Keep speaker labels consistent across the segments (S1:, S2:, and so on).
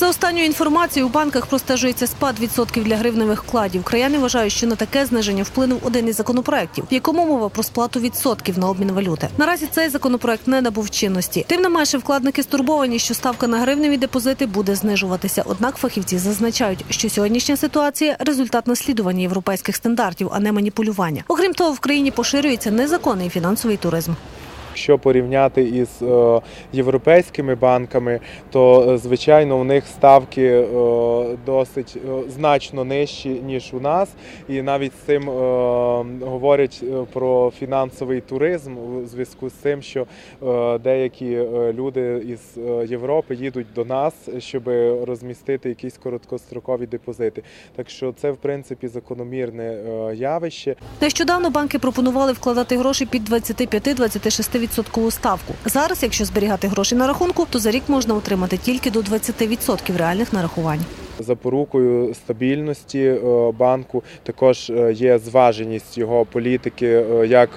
S1: За останньою інформацією, у банках простежується спад відсотків для гривневих вкладів. Краяни вважають, що на таке зниження вплинув один із законопроєктів, в якому мова про сплату відсотків на обмін валюти. Наразі цей законопроект не набув чинності. Тим не менше, вкладники стурбовані, що ставка на гривневі депозити буде знижуватися. Однак фахівці зазначають, що сьогоднішня ситуація результат наслідування європейських стандартів, а не маніпулювання. Окрім того, в країні поширюється незаконний фінансовий туризм.
S2: Якщо порівняти із е, європейськими банками, то е, звичайно у них ставки е, досить значно нижчі ніж у нас, і навіть з цим говорять про фінансовий туризм у зв'язку з тим, що деякі люди із Європи їдуть до нас, щоб розмістити якісь короткострокові депозити. Так що це в принципі закономірне явище.
S1: Нещодавно банки пропонували вкладати гроші під 25-26% відсоткову ставку. Зараз, якщо зберігати гроші на рахунку, то за рік можна отримати тільки до 20% реальних нарахувань.
S2: Запорукою стабільності е, банку також е, є зваженість його політики е, як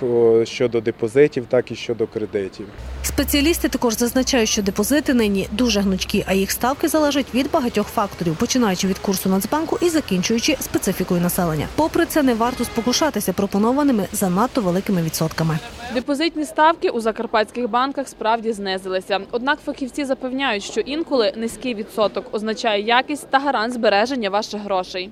S2: щодо депозитів, так і щодо кредитів.
S1: Спеціалісти також зазначають, що депозити нині дуже гнучкі, а їх ставки залежать від багатьох факторів, починаючи від курсу Нацбанку і закінчуючи специфікою населення. Попри це, не варто спокушатися пропонованими занадто великими відсотками.
S3: Депозитні ставки у закарпатських банках справді знизилися. Однак фахівці запевняють, що інколи низький відсоток означає якість та гарант збереження ваших грошей.